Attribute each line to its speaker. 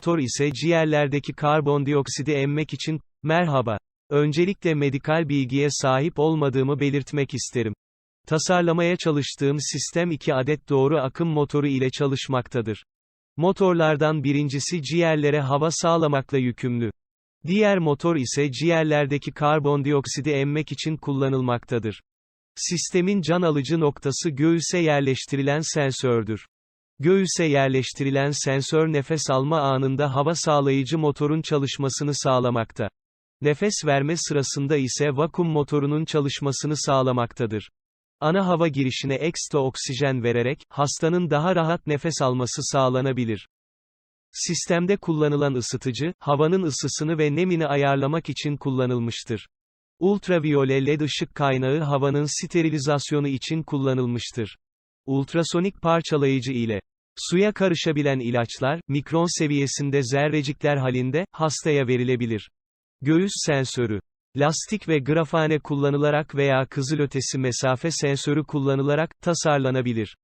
Speaker 1: motor ise ciğerlerdeki karbondioksidi emmek için, merhaba. Öncelikle medikal bilgiye sahip olmadığımı belirtmek isterim. Tasarlamaya çalıştığım sistem 2 adet doğru akım motoru ile çalışmaktadır. Motorlardan birincisi ciğerlere hava sağlamakla yükümlü. Diğer motor ise ciğerlerdeki karbondioksidi emmek için kullanılmaktadır. Sistemin can alıcı noktası göğüse yerleştirilen sensördür. Göğüse yerleştirilen sensör nefes alma anında hava sağlayıcı motorun çalışmasını sağlamakta. Nefes verme sırasında ise vakum motorunun çalışmasını sağlamaktadır. Ana hava girişine ekstra oksijen vererek, hastanın daha rahat nefes alması sağlanabilir. Sistemde kullanılan ısıtıcı, havanın ısısını ve nemini ayarlamak için kullanılmıştır. Ultraviyole led ışık kaynağı havanın sterilizasyonu için kullanılmıştır. Ultrasonik parçalayıcı ile suya karışabilen ilaçlar, mikron seviyesinde zerrecikler halinde, hastaya verilebilir. Göğüs sensörü lastik ve grafane kullanılarak veya kızılötesi mesafe sensörü kullanılarak tasarlanabilir.